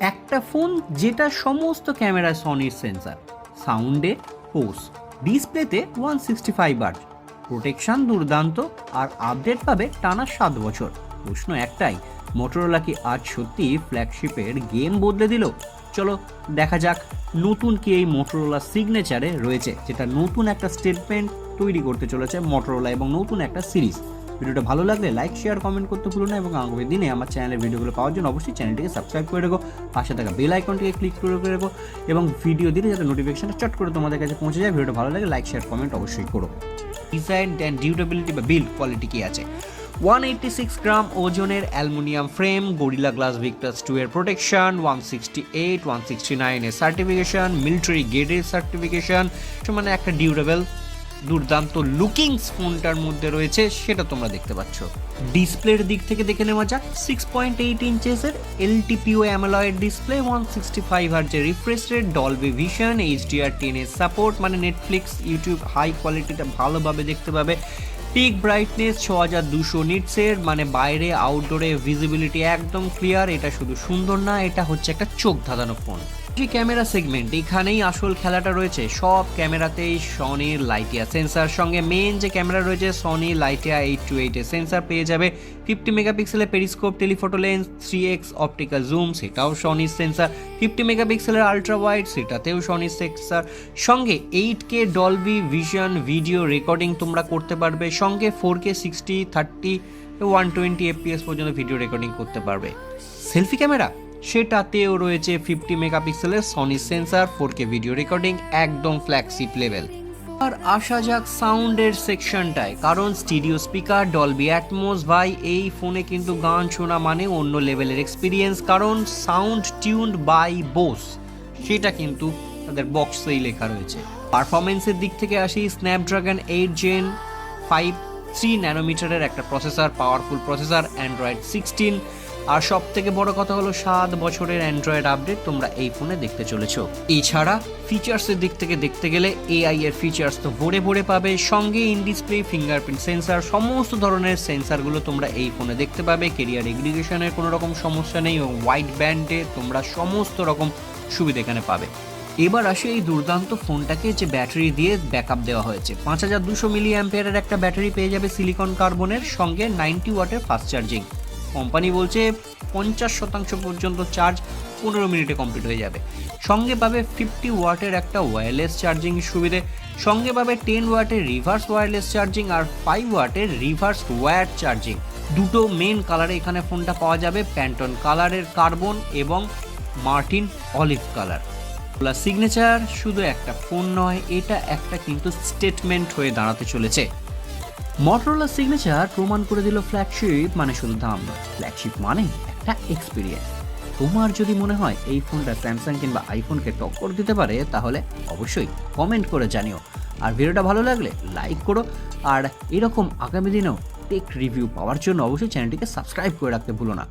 একটা ফোন যেটা সমস্ত ক্যামেরায় সনির সেন্সার সাউন্ডে পোস ডিসপ্লেতে ওয়ান সিক্সটি ফাইভ আর্ট প্রোটেকশন দুর্দান্ত আর আপডেট পাবে টানা সাত বছর। প্রশ্ন একটাই মোটরোলা কি আজ সত্যি ফ্ল্যাগশিপের গেম বদলে দিল? চলো দেখা যাক নতুন কি এই মোটরোলা সিগনেচারে রয়েছে, যেটা নতুন একটা স্টেটমেন্ট তৈরি করতে চলেছে মোটরোলা এবং নতুন একটা সিরিজ ভিডিওটা ভালো লাগলে লাইক শেয়ার কমেন্ট করতে ভুলো না এবং আগামী দিনে আমার চ্যানেলের ভিডিওগুলো পাওয়ার জন্য অবশ্যই চ্যানেলটিকে সাবস্ক্রাইব করে রেখো, পাশে থাকা বেল আইকনটিকে ক্লিক করে রেখো এবং ভিডিও দিলে যাতে নোটিফিকেশনটা চট করে তোমাদের কাছে পৌঁছে যায়। ভিডিওটা ভালো লাগে লাইক শেয়ার কমেন্ট অবশ্যই করো। ডিজাইন অ্যান্ড ডিউরেবিলিটি বা বিল্ড কোয়ালিটি কি আছে? ওয়ান এইটটি সিক্স গ্রাম ওজনের aluminium frame Gorilla Glass Victus two এর protection one sixty eight one sixty নাইনের সার্টিফিকেশন মিলিটারি গেটের সার্টিফিকেশন মানে একটা ডিউরেবল দুর্দান্ত লুকিংস ফোনটার মধ্যে রয়েছে, সেটা তোমরা দেখতে পাচ্ছ। ডিসপ্লের দিক থেকে দেখে নেওয়া যাক six point eight ইঞ্চেসের LTPO AMOLED display one sixty five হার্জের refresh rate Dolby Vision HDR টেনের সাপোর্ট মানে নেটফ্লিক্স ইউটিউব হাই কোয়ালিটিটা ভালোভাবে দেখতে পাবে। পিক ব্রাইটনেস ছ হাজার দুশো নিটসের মানে বাইরে আউটডোরে ভিজিবিলিটি একদম ক্লিয়ার এটা শুধু সুন্দর না, এটা হচ্ছে একটা চোখ ধাঁধানো ফোন যে ক্যামেরা সেগমেন্ট এখানেই আসল খেলাটা রয়েছে। সব ক্যামেরাতেই সনির লাইটিয়া সেন্সার সঙ্গে মেন যে ক্যামেরা রয়েছে সনি লাইটিয়া এইট টু এইটের সেন্সার পেয়ে যাবে। ফিফটি মেগাপিক্সেলের periscope telephoto lens three X optical zoom সেটাও সনির সেন্সার ফিফটি মেগাপিক্সেলের আলট্রা ওয়াইড সেটাতেও সনির সেন্সার সঙ্গে eight K Dolby Vision video recording তোমরা করতে পারবে। সঙ্গে four K sixty thirty one twenty FPS পর্যন্ত ভিডিও রেকর্ডিং করতে পারবে। সেলফি ক্যামেরা সেটাতেও রয়েছে ফিফটি মেগাপিক্সেলের Sony sensor four K video recording একদম ফ্ল্যাগশিপ লেভেল আর আসা যাক সাউন্ডের সেকশনটায় কারণ স্টিডিও স্পিকার ডলবি অ্যাটমোস ভাই, এই ফোনে কিন্তু গান শোনা মানে অন্য লেভেলের এক্সপিরিয়েন্স কারণ সাউন্ড টিউনড বাই বোস সেটা কিন্তু তাদের বক্সেই লেখা রয়েছে। পারফরমেন্সের দিক থেকে আসি Snapdragon eight gen five three ন্যানোমিটারের একটা processor powerful processor Android sixteen আর সব থেকে বড় কথা হলো, সাত বছরের অ্যান্ড্রয়েড আপডেট তোমরা এই ফোনে দেখতে চলেছো। এছাড়া ফিচার্সের দিক থেকে দেখতে গেলে এআই এর ফিচার্স তো ভরে ভরে পাবে। সঙ্গে ইন ডিসপ্লে ফিঙ্গারপ্রিন্ট সেন্সার সমস্ত ধরনের সেন্সারগুলো তোমরা এই ফোনে দেখতে পাবে। কেরিয়ার এগ্রিগেশনের কোনো রকম সমস্যা নেই এবং হোয়াইট ব্যান্ডে তোমরা সমস্ত রকম সুবিধা এখানে পাবে। এবার আসে এই দুর্দান্ত ফোনটাকে যে ব্যাটারি দিয়ে ব্যাকআপ দেওয়া হয়েছে। পাঁচ হাজার দুশো মিলি অ্যাম্পিয়ারের একটা ব্যাটারি পেয়ে যাবে সিলিকন কার্বনের সঙ্গে নাইনটি ওয়াটের ফাস্ট চার্জিং কোম্পানি বলছে পঞ্চাশ শতাংশ পর্যন্ত চার্জ পনেরো মিনিটে কমপ্লিট হয়ে যাবে। সঙ্গে পাবে ফিফটি ওয়াটের একটা ওয়্যারলেস চার্জিং সুবিধে। সঙ্গে পাবে টেন ওয়াটের রিভার্স ওয়্যারলেস চার্জিং আর ফাইভ ওয়াটের রিভার্স ওয়্যার চার্জিং দুটো মেন কালারে এখানে ফোনটা পাওয়া যাবে প্যান্টন কালারের কার্বন এবং মার্টিন অলিভ কালার সিগনেচার শুধু একটা ফোন নয়, এটা একটা কিন্তু স্টেটমেন্ট হয়ে দাঁড়াতে চলেছে। মটোরোলা সিগনেচার প্রমাণ করে দিল ফ্ল্যাগশিপ মানে শুধু দাম নয় ফ্ল্যাগশিপ মানে একটা এক্সপিরিয়েন্স তোমার যদি মনে হয় এই ফোনটা স্যামসাং কিংবা আইফোনকে টক্কর দিতে পারে, তাহলে অবশ্যই কমেন্ট করে জানিও। আর ভিডিওটা ভালো লাগলে লাইক করো, আর এরকম আগামী দিনেও টেক রিভিউ পাওয়ার জন্য অবশ্যই চ্যানেলটিকে সাবস্ক্রাইব করে রাখতে ভুলো না।